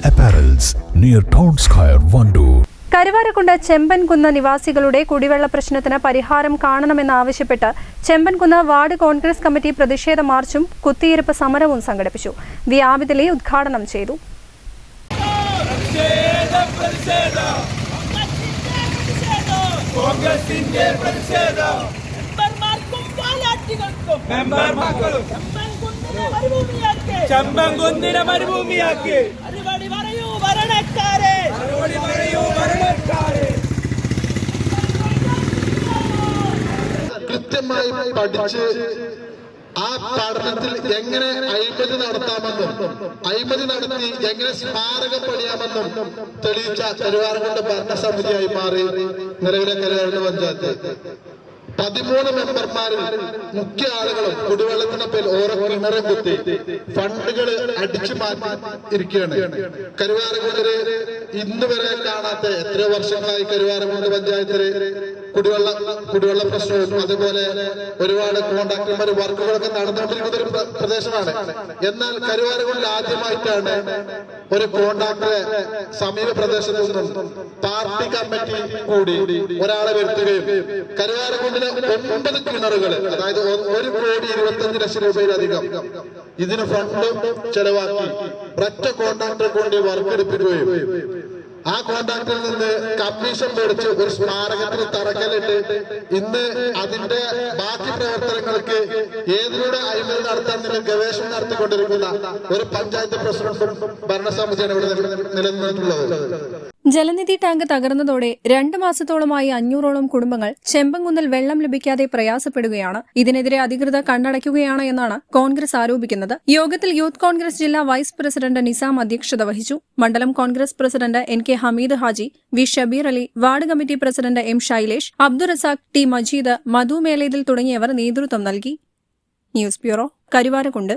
Apparels near Town Square, Vandoor. Karuvarakundu Chembankunnu നിവാസികളുടെ കുടിവെള്ള പ്രശ്നത്തിന് പരിഹാരം കാണണമെന്നാവശ്യപ്പെട്ട് ചെമ്പൻകുന്ന് വാർഡ് കോൺഗ്രസ് കമ്മിറ്റി പ്രതിഷേധ മാർച്ചും കുത്തിയിരിപ്പ് സമരവും സംഘടിപ്പിച്ചു വി ആബിദിലി ഉദ്ഘാടനം ചെയ്തു പ്രതിഷേധം മെമ്പർമാർക്കും ചെമ്പൻകുന്നിനെ മരുഭൂമിയാക്കി. ചമ്പംകുന്നിനെ മരുഭൂമിയാക്കി. മറുപടി പറയൂ ഭരണക്കാരെ. മറുപടി പറയൂ ഭരണക്കാരെ. കൃത്യമായി പഠിച്ച് ആ പഠനത്തിൽ എങ്ങനെ അഴിമതി നടത്താമെന്നും അഴിമതി നടത്തി എങ്ങനെ സ്മാരകം പണിയാമെന്നും തെളിയിച്ച തെരുവാറുകൊണ്ട് ഭരണസമിതിയായി മാറി നിലവിലെ കരുവാരകുണ്ട് പഞ്ചായത്ത്. പതിമൂന്ന് മെമ്പർമാരിൽ മുഖ്യ ആളുകളും പേരിൽ ഓരോ കിണറും കുത്തി ഫണ്ടുകൾ അടിച്ചു മാറ്റി ഇരിക്കുകയാണ്. കരുവാരകുണ്ടിൽ ഇന്ന് വരെ കാണാത്ത എത്രയോ വർഷങ്ങളായി കരുവാരകുണ്ട് പഞ്ചായത്തിൽ കുടിവെള്ള കുടിവെള്ള പ്രശ്നവും അതുപോലെ ഒരുപാട് കോൺട്രാക്ടർമാർ വർക്കുകളൊക്കെ നടന്നുകൊണ്ടിരിക്കുന്ന ഒരു പ്രദേശമാണ്. എന്നാൽ കരുവാരകുണ്ടിൽ ആദ്യമായിട്ടാണ് ഒരു കോൺട്രാക്ടറെ സമീപ പ്രദേശത്തു നിന്നും പാർട്ടി കമ്മിറ്റി കൂടി ഒരാളെ വരുത്തുകയും കരുവാരകുണ്ടിന് ഒമ്പത് കിണറുകൾ അതായത് ഒരു കോടി ഇരുപത്തഞ്ച് ലക്ഷം രൂപയിലധികം ഇതിന് ഫണ്ട് ചെലവാക്കി ഒറ്റ കോണ്ടാക്ടറെ കൊണ്ട് വർക്ക് എടുപ്പിക്കുകയും ആ കോൺട്രാക്ടറിൽ നിന്ന് കമ്മീഷൻ മേടിച്ച് ഒരു സ്മാരകത്തിന് തറക്കല്ലിട്ട് ഇന്ന് അതിന്റെ ബാക്കി പ്രവർത്തനങ്ങൾക്ക് ഏതിലൂടെ അഴിമതി നടത്താൻ നിങ്ങൾ ഗവേഷണം നടത്തിക്കൊണ്ടിരിക്കുന്ന ഒരു പഞ്ചായത്ത് പ്രസിഡന്റും ഭരണസമിതിയാണ് ഇവിടെ നില- നിലനിന്നിട്ടുള്ളത്. ജലനിധി ടാങ്ക് തകർന്നതോടെ രണ്ട് മാസത്തോളമായി അഞ്ഞൂറോളം കുടുംബങ്ങൾ ചെമ്പങ്കുന്നിൽ വെള്ളം ലഭിക്കാതെ പ്രയാസപ്പെടുകയാണ്. ഇതിനെതിരെ അധികൃതർ കണ്ണടയ്ക്കുകയാണ് എന്നാണ് കോൺഗ്രസ് ആരോപിക്കുന്നത്. യോഗത്തിൽ യൂത്ത് കോൺഗ്രസ് ജില്ലാ വൈസ് പ്രസിഡന്റ് നിസാം അധ്യക്ഷത വഹിച്ചു. മണ്ഡലം Congress president N K Hameed Haji V Shabeer Ali ward committee president M Shailesh Abdurazak T Majeed Madhu Melethil തുടങ്ങിയവർ നേതൃത്വം നൽകി. News bureau Karuvarakundu